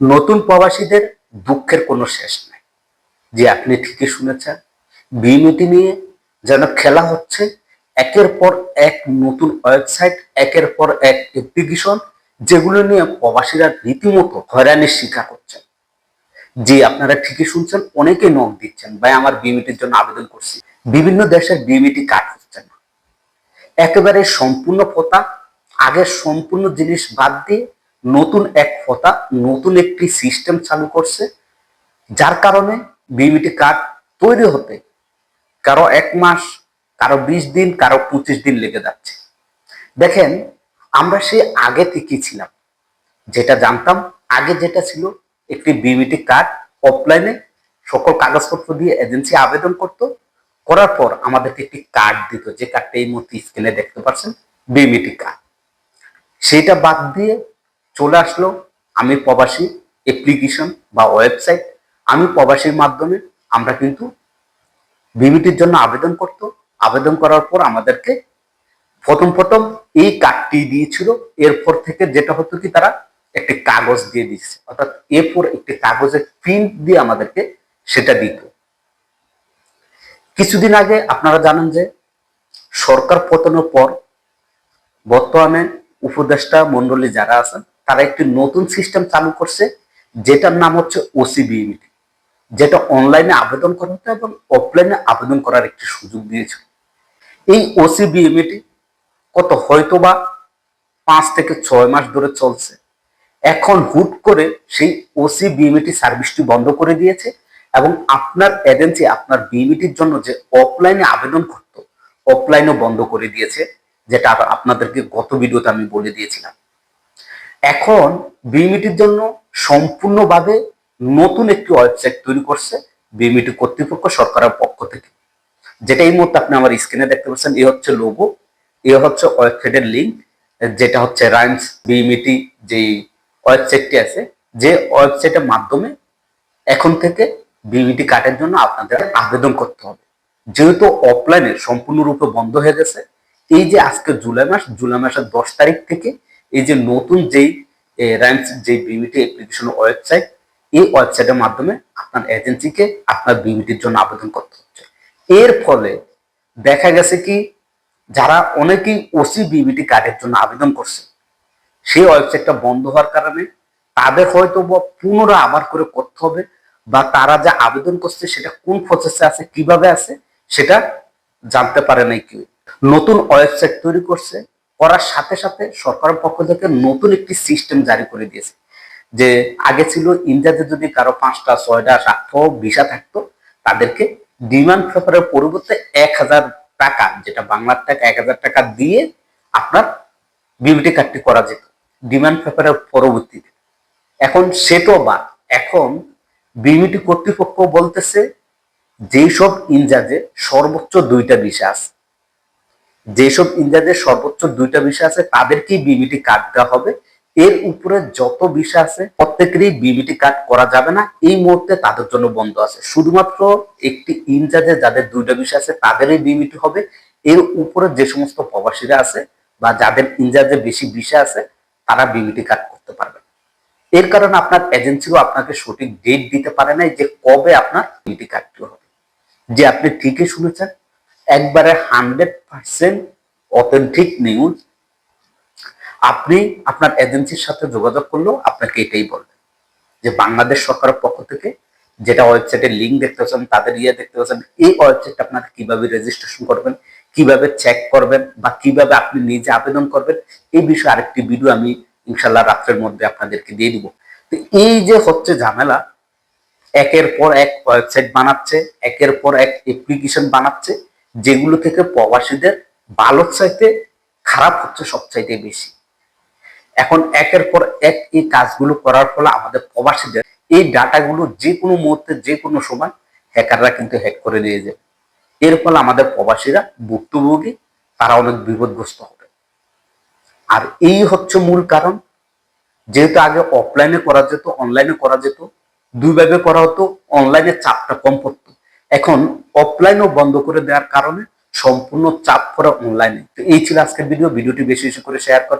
নতুন প্রবাসীদের দুঃখের কোনো শেষ নাই। যে আপনি ঠিকই শুনেছেন বিমিটি নিয়ে যেন খেলা হচ্ছে, একের পর এক নতুন ওয়েবসাইট, একের পর এক অ্যাপ্লিকেশন যেগুলো নিয়ে প্রবাসীরা রীতিমতো হয়রানির শিকার হচ্ছেন। যে আপনারা ঠিকই শুনছেন অনেকে নখ দিচ্ছেন, ভাই, আমার বিমিটির জন্য আবেদন করছি। বিভিন্ন দেশের বিমিটি কাট হচ্ছে না। একেবারে সম্পূর্ণ ফতা আগের সম্পূর্ণ জিনিস বাদ দিয়ে নতুন এক ফতা, নতুন একটি সিস্টেম চালু করছে, যার কারণে বিমিটি কার্ড তৈরি হতে কারও এক মাস, কারও বিশ দিন, কারও পঁচিশ দিন লেগে যাচ্ছে। দেখেন, আমরা সেই আগে থেকে ছিলাম। যেটা জানতাম, আগে যেটা ছিল, একটি বিমিটি কার্ড অফলাইনে সকল কাগজপত্র দিয়ে এজেন্সি আবেদন করত, করার পর আমাদেরকে একটি কার্ড দিত, যে কার্ডটা এই মুহূর্তে স্ক্রিনে দেখতে পাচ্ছেন বিমিটি কার্ড সেটা বাদ দিয়ে চলে আসলো। আমি প্রবাসী অ্যাপ্লিকেশন বা ওয়েবসাইট আমি প্রবাসীর মাধ্যমে আমরা কিন্তু বিমিটির জন্য আবেদন করত। আবেদন করার পর আমাদেরকে প্রথম প্রথম এই কার্ডটি দিয়েছিল। এরপর থেকে যেটা হতো কি, তারা একটি কাগজ দিয়ে দিচ্ছে অর্থাৎ এরপর একটি কাগজের প্রিন্ট দিয়ে আমাদেরকে সেটা দিত। কিছুদিন আগে আপনারা জানেন যে সরকার পতনের পর বর্তমানে উপদেষ্টা মন্ডলী যারা আছেন তারা একটি নতুন সিস্টেম চালু করছে, যেটার নাম হচ্ছে ওসিবিএমিটি যেটা অনলাইনে আবেদন করা হতো এবং অফলাইনে আবেদন করার একটি সুযোগ দিয়েছিল। এই ওসিবিএমিটি কত হয়তোবা পাঁচ থেকে ছয় মাস ধরে চলছে, এখন হুট করে সেই ওসি বিএমইটি সার্ভিসটি বন্ধ করে দিয়েছে এবং আপনার এজেন্সি আপনার বিএমইটির জন্য যে অফলাইনে আবেদন করত অফলাইনও বন্ধ করে দিয়েছে, যেটা আপনাদেরকে গত ভিডিওতে আমি বলে দিয়েছিলাম। এখন বিএমইটির জন্য সম্পূর্ণভাবে নতুন একটি ওয়েবসাইট তৈরি করছে বিএমইটি কর্তৃপক্ষ সরকারের পক্ষ থেকে। যেটা এই মুহূর্তে আপনি আমার স্ক্রিনে দেখতে পাচ্ছেন, এ হচ্ছে লোগো এ হচ্ছে ওয়েবসাইটের লিঙ্ক যেটা হচ্ছে রাইমস বিমিটি যেই ওয়েবসাইটটি আছে, যে ওয়েবসাইটের মাধ্যমে এখন থেকে বিমিটি কার্ডের জন্য আপনাদের আবেদন করতে হবে। যেহেতু অফলাইনে সম্পূর্ণরূপে বন্ধ হয়ে গেছে, এই যে আজকে জুলাই মাস, জুলাই মাসের দশ তারিখ থেকে এই যে নতুন যেই রাইমস যে বিবিটি অ্যাপ্লিকেশন ওয়েবসাইট এই ওয়েবসাইটের মাধ্যমে আপনার এজেন্সিকে আপনার বিবিটির জন্য আবেদন করতে হচ্ছে। এর ফলে দেখা গেছে কি, যারা অনেকেই ওসি বিবিটি কার্ডের জন্য আবেদন করছে, সেই ওয়েবসাইটটা বন্ধ হওয়ার কারণে তাদের হয়তো পুনরায় আবার করে করতে হবে বা তারা যা আবেদন করছে সেটা কোন প্রসেসে আছে, কীভাবে আছে, সেটা জানতে পারে নাই কেউ। নতুন ওয়েবসাইট তৈরি করছে করার সাথে সাথে সরকারের পক্ষ থেকে নতুন একটি সিস্টেম জারি করে দিয়েছে। যে আগে ছিল ইন্ডিয়াতে যদি কারও পাঁচটা, ছয়টা, সাতটা ভিসা থাকতো, তাদেরকে ডিমান্ড পেপারের পরিবর্তে এক হাজার টাকা, যেটা বাংলার টাকা, এক হাজার টাকা দিয়ে আপনার বিবিটি কার্ডটি করা যেত ডিমান্ড পেপারের পরবর্তীতে। এখন সেটাও বা এখন বিবিটি কর্তৃপক্ষ বলতেছে যেসব ইনজাজে সর্বোচ্চ দুইটা বিষয় আছে যেসব ইনজাজে সর্বোচ্চ দুইটা বিষয় আছে, তাদেরকেই বিবিটি কার্ড দেওয়া হবে। এর উপরে যত বিষয় আছে, প্রত্যেকেরই বিবিটি কার্ড করা যাবে না। এই মুহূর্তে তাদের জন্য বন্ধ আছে। শুধুমাত্র একটি ইনচার্জে যাদের দুইটা বিষয় আছে, তাদেরই বিবিটি হবে। এর উপরে যে সমস্ত প্রবাসীরা আছে বা যাদের ইনচার্জে বেশি বিষয় আছে, তারা বিবিটি কার্ড করতে পারবে। এর কারণে আপনার এজেন্সিও আপনাকে সঠিক ডেট দিতে পারে না যে কবে আপনার বিবিটি কার্ডটি হবে। যে আপনি ঠিকই শুনেছেন একবারে হান্ড্রেড পার্সেন্ট অথেন্টিক নিউজ। আপনি আপনার এজেন্সির সাথে যোগাযোগ করলেও আপনাকে এটাই বলবে যে বাংলাদেশ সরকারের পক্ষ থেকে যেটা ওয়েবসাইটের লিঙ্ক দেখতে পাচ্ছেন, তাদের ইয়ে দেখতে পাচ্ছেন, এই ওয়েবসাইটটা আপনাকে কীভাবে রেজিস্ট্রেশন করবেন, কীভাবে চেক করবেন বা কীভাবে আপনি নিজে আবেদন করবেন, এই বিষয়ে আরেকটি ভিডিও আমি ইনশাল্লাহ রাত্রের মধ্যে আপনাদেরকে দিয়ে দিব। তো এই যে হচ্ছে ঝামেলা, একের পর এক ওয়েবসাইট বানাচ্ছে, একের পর এক অ্যাপ্লিকেশন বানাচ্ছে যেগুলো থেকে প্রবাসীদের ভালো চাইতে খারাপ হচ্ছে সবচাইতে বেশি। এখন একের পর এক এই কাজগুলো করার ফলে আমাদের প্রবাসীদের এই ডাটাগুলো যে কোনো মুহূর্তে যে কোনো সময় হ্যাকাররা কিন্তু হ্যাক করে নিয়ে যাবে। এর ফলে আমাদের প্রবাসীরা ভুক্তভোগী, তারা অনেক বিপদগ্রস্ত হবে। আর এই হচ্ছে মূল কারণ। যেহেতু আগে অফলাইনে করা যেত অনলাইনে করা যেত দুইভাবে করা হতো অনলাইনে চাপটা কম পড়তো। এখন অফলাইনও বন্ধ করে দেওয়ার কারণে সম্পূর্ণ চাপ পড়ে অনলাইনে তো এই ছিল আজকের ভিডিও ভিডিওটি বেশি বেশি করে শেয়ার করতে